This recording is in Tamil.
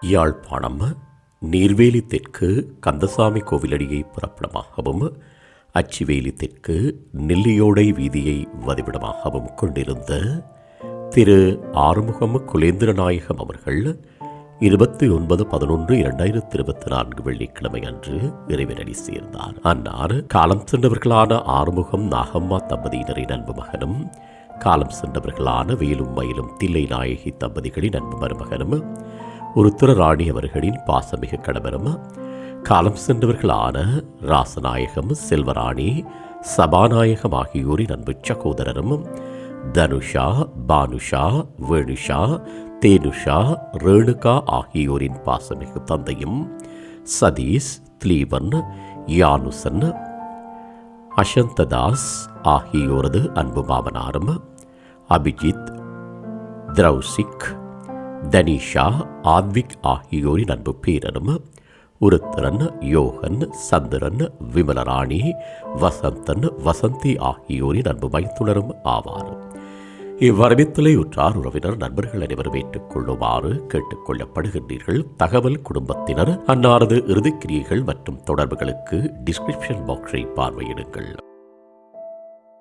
யாழ்ப்பாணம் நீர்வேலி தெற்கு கந்தசாமி கோவிலடியை புறப்படமாகவும் அச்சிவேலி தெற்கு நெல்லியோடை வீதியை வதிவிடமாகவும் கொண்டிருந்த திரு. ஆறுமுகம் குலேந்திரநாயகம் அவர்கள் இருபத்தி ஒன்பது பதினொன்று இரண்டாயிரத்தி இருபத்தி நான்கு வெள்ளிக்கிழமை அன்று இறைவனடி சேர்ந்தார். அன்னார் காலம் சென்றவர்களான ஆறுமுகம் நாகம்மா தம்பதியினரின் அன்பு மகனும் காலம் சென்றவர்களான வேலும் மயிலும் தில்லை நாயகி தம்பதிகளின் அன்பு மருமகனும் உருத்திரராணி அவர்களின் பாசமிகு கணவரும் காலம் சென்றவர்களான ராசநாயகம் செல்வராணி சபாநாயகம் ஆகியோரின் அன்பு சகோதரரும் தனுஷா பானுஷா வேணுஷா தேனுஷா ரேணுகா ஆகியோரின் பாசமிகு தந்தையும் சதீஷ் த்லீவன் யானுசன் அசந்ததாஸ் ஆகியோரது அன்பு மாமனாரும் அபிஜித் திரௌசிக் தனிஷா ஆத்விக் ஆகியோரின் அன்பு பேரனும் உருத்திரன் யோகன் சந்திரன் விமலராணி வசந்தன் வசந்தி ஆகியோரின் அன்பு மைத்துணரும் ஆவார். இவ்வரவித்தலை உற்றார் உறவினர் நண்பர்கள் அனைவரும் ஏற்றுக்கொள்ளுமாறு கேட்டுக்கொள்ளப்படுகின்றீர்கள் தகவல் குடும்பத்தினர் அன்னாரது இறுதிக்கிரியைகள் மற்றும் தொடர்புகளுக்கு டிஸ்கிரிப்ஷன் பாக்ஸை பார்வையிடுங்கள்.